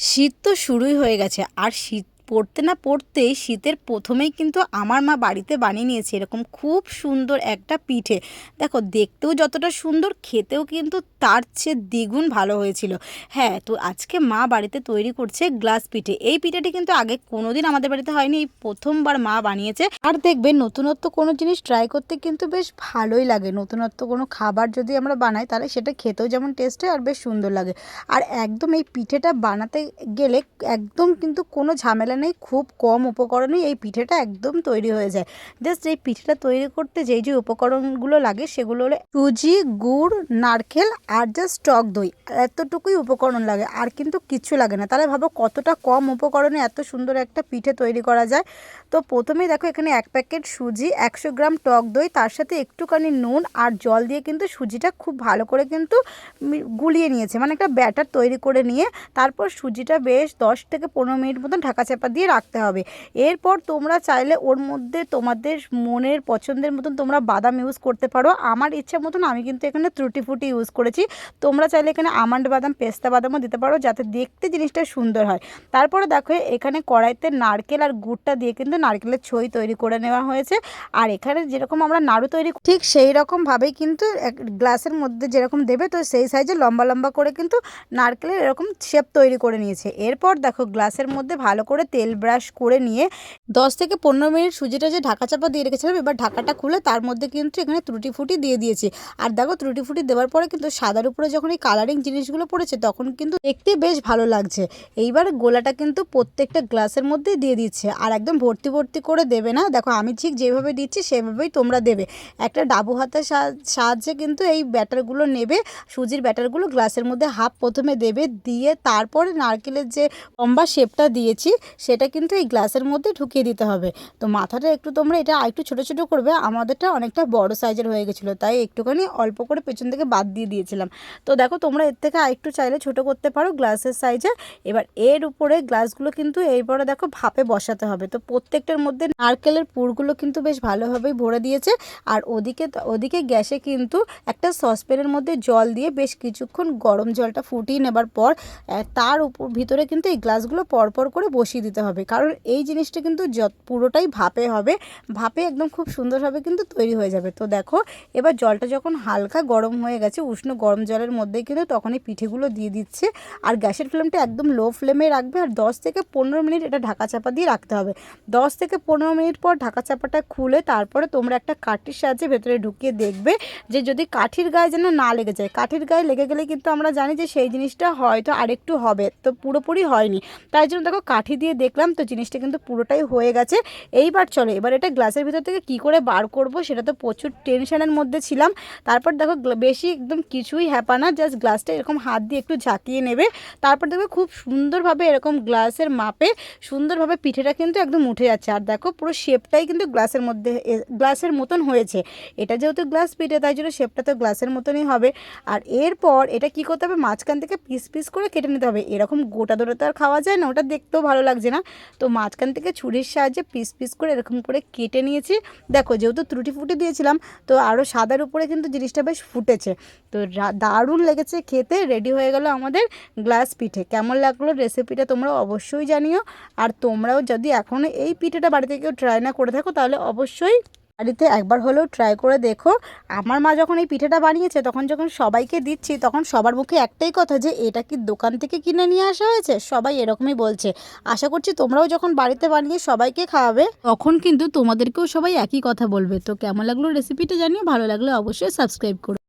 শীত তো শুরুই হয়ে গেছে আর শীত পড়তে না পড়তেই শীতের প্রথমেই কিন্তু আমার মা বাড়িতে বানিয়ে নিয়েছে এরকম খুব সুন্দর একটা পিঠে। দেখো, দেখতেও যতটা সুন্দর, খেতেও কিন্তু তার চেয়ে দ্বিগুণ ভালো হয়েছিল। হ্যাঁ তো আজকে মা বাড়িতে তৈরি করছে গ্লাস পিঠে। এই পিঠেটি কিন্তু আগে কোনোদিন আমাদের বাড়িতে হয়নি, এই প্রথমবার মা বানিয়েছে। আর দেখবে নতুনত্ব কোনো জিনিস ট্রাই করতে কিন্তু বেশ ভালোই লাগে। নতুনত্ব কোনো খাবার যদি আমরা বানাই, তাহলে সেটা খেতেও যেমন টেস্ট হয় আর বেশ সুন্দর লাগে। আর একদম এই পিঠেটা বানাতে গেলে একদম কিন্তু কোনো ঝামেলা নেই খুব কম উপকরণেই এই পিঠেটা একদম তৈরি হয়ে যায়। জাস্ট এই পিঠেটা তৈরি করতে যেই যে উপকরণগুলো লাগে সেগুলো হলো সুজি, গুড়, নারকেল আর জাস্ট টক দই। এতটুকুই উপকরণ লাগে, আর কিন্তু কিচ্ছু লাগে না। তাহলে ভাবো কতটা কম উপকরণে এত সুন্দর একটা পিঠে তৈরি করা যায়। তো প্রথমেই দেখো এখানে এক প্যাকেট সুজি, একশো গ্রাম টক দই, তার সাথে একটুখানি নুন আর জল দিয়ে কিন্তু সুজিটা খুব ভালো করে কিন্তু গুলিয়ে নিয়েছে। মানে একটা ব্যাটার তৈরি করে নিয়ে তারপর সুজিটা বেশ দশ থেকে পনেরো মিনিট মতন ঢাকা চাপা দিয়ে রাখতে হবে। এরপর তোমরা চাইলে ওর মধ্যে তোমাদের মনের পছন্দের মতন তোমরা বাদাম ইউজ করতে পারো। আমার ইচ্ছা মতন আমি কিন্তু এখানে ত্রুটি ফুটি ইউজ করেছি। তোমরা চাইলে এখানে আমান্ড বাদাম, পেস্তা বাদামও দিতে পারো যাতে দেখতে জিনিসটা সুন্দর হয়। তারপরে দেখো এখানে কড়াইতে নারকেল আর গুড়টা দিয়ে কিন্তু নারকেলের ছই তৈরি করে নেওয়া হয়েছে। আর এখানে যেরকম আমরা নাড়ু তৈরি ঠিক সেই রকমভাবেই কিন্তু এক গ্লাসের মধ্যে যেরকম দেবে, তো সেই সাইজে লম্বা লম্বা করে কিন্তু নারকেলের এরকম শেপ তৈরি করে নিয়েছে। এরপর দেখো গ্লাসের মধ্যে ভালো করে তেল ব্রাশ করে নিয়ে দশ থেকে পনেরো মিনিট সুজিটা যে ঢাকা চাপা দিয়ে রেখেছিলাম, এবার ঢাকাটা খুলে তার মধ্যে কিন্তু এখানে ত্রুটি ফুটি দিয়ে দিয়েছি। আর দেখো ত্রুটি ফুটি দেওয়ার পরে কিন্তু সাদার উপরে যখন এই কালারিং জিনিসগুলো পড়েছে, তখন কিন্তু দেখতে বেশ ভালো লাগছে। এইবার গোলাটা কিন্তু প্রত্যেকটা গ্লাসের মধ্যে দিয়ে দিচ্ছে। আর একদম ভর্তি ভর্তি করে দেবে না? দেখো আমি ঠিক যেভাবে দিচ্ছি, সেভাবেই তোমরা দেবে। একটা ডাবু হাতের সাহা- সাহায্যে কিন্তু এই ব্যাটারগুলো নেবে। সুজির ব্যাটারগুলো গ্লাসের মধ্যে হাফ প্রথমে দেবে। দিয়ে তারপরে নারকেলের যে লম্বা শেপটা দিয়েছি সেটা কিন্তু এই গ্লাসের মধ্যে ঢুকিয়ে দিতে হবে। তো মাথাটা একটু তোমরা এটা একটু ছোটো ছোটো করবে, আমাদেরটা অনেকটা বড় সাইজের হয়ে গেছিল, তাই একটুখানি অল্প করে পেছন থেকে বাদ দিয়ে দিয়েছিলাম। তো দেখো তোমরা এর থেকে আরেকটু চাইলে ছোট করতে পারো গ্লাসের সাইজে। এবার এর উপরে গ্লাসগুলো কিন্তু এইবারে দেখো ভাপে বসাতে হবে। তো প্রত্যেকটার মধ্যে নারকেলের পুরগুলো কিন্তু বেশ ভালোভাবেই ভরে দিয়েছে। আর ওদিকে ওদিকে গ্যাসে কিন্তু একটা সসপ্যানের মধ্যে জল দিয়ে বেশ কিছুক্ষণ গরম জলটা ফুটিয়ে নেবার পর তার উপর, ভিতরে কিন্তু এই গ্লাসগুলো পরপর করে বসিয়ে দিতে হবে। কারণ এই জিনিসটা কিন্তু যত, পুরোটাই ভাপে হবে, ভাপে একদম খুব সুন্দরভাবে কিন্তু তৈরি হয়ে যাবে। তো দেখো, এবার জলটা যখন হালকা গরম হয়ে গেছে, উষ্ণ গরম জলের মধ্যেই কিন্তু তখন এই পিঠেগুলো দিয়ে দিচ্ছে। আর গ্যাসের ফ্লেমটা একদম লো ফ্লেমে রাখবে আর দশ থেকে পনেরো মিনিট এটা ঢাকা চাপা দিয়ে রাখতে হবে। দশ থেকে পনেরো মিনিট পর ঢাকা চাপাটা খুলে তারপরে তোমরা একটা কাঠির সাহায্যে ভেতরে ঢুকিয়ে দেখবে যে যদি কাঠির গায়ে যেন না লেগে যায়। কাঠির গায়ে লেগে গেলে কিন্তু আমরা জানি যে সেই জিনিসটা হয়তো আরেকটু হবে। তো পুরোপুরি হয়নি। তাই জন্য দেখো, কাঠি দিয়ে দেখলাম, তো জিনিসটা কিন্তু পুরোটাই হয়ে গেছে। এইবার চলো, এবার এটা গ্লাসের ভিতর থেকে কি করে বার করব সেটা তো প্রচুর টেনশনের মধ্যে ছিলাম। তারপর দেখো বেশি একদম কিছুই হ্যাপা না জাস্ট গ্লাসটা এরকম হাত দিয়ে একটু ঝাঁকিয়ে নেবে। তারপর দেখবে খুব সুন্দরভাবে এরকম গ্লাসের মাপে সুন্দরভাবে পিঠেটা কিন্তু একদম উঠে যাচ্ছে। আর দেখো, পুরো শেপটাই কিন্তু গ্লাসের মধ্যে গ্লাসের মতন হয়েছে। এটা যেহেতু গ্লাস পিঠে, তাই জন্য শেপটা তো গ্লাসের মতনই হবে। আর এরপর এটা কি করতে হবে? মাঝখান থেকে পিস পিস করে কেটে নিতে হবে। এরকম গোটা দোটা তো আর খাওয়া যায় না, ওটা দেখতেও ভালো লাগছে না? তো মাঝখান থেকে ছুরির সাহায্যে পিস পিস করে এরকম করে কেটে নিয়েছি। দেখো, যেহেতু ত্রুটি ফুটি দিয়েছিলাম, তো আরও সাদার উপরে কিন্তু জিনিসটা বেশ ফুটেছে। তো দারুণ লেগেছে খেতে রেডি হয়ে গেল আমাদের গ্লাস পিঠে। কেমন লাগল রেসিপিটা তোমরা অবশ্যই জানিও। আর তোমরাও যদি এখনও এই পিঠেটা বাড়িতে কেউ ট্রাই না করে থাকো, তাহলে অবশ্যই বাড়িতে একবার হলেও ট্রাই করে দেখো। আমার মা যখন এই পিঠেটা বানিয়েছে, তখন যখন সবাইকে দিচ্ছি, তখন সবার মুখে একটাই কথা যে, এটা কি দোকান থেকে কিনে নিয়ে আসা হয়েছে? সবাই এরকমই বলছে। আশা করছি তোমরাও যখন বাড়িতে বানিয়ে সবাইকে খাওয়াবে, তখন কিন্তু তোমাদেরকেও সবাই একই কথা বলবে। তো কেমন লাগল রেসিপিটা জানিয়ে ভালো লাগলে অবশ্যই সাবস্ক্রাইব করো।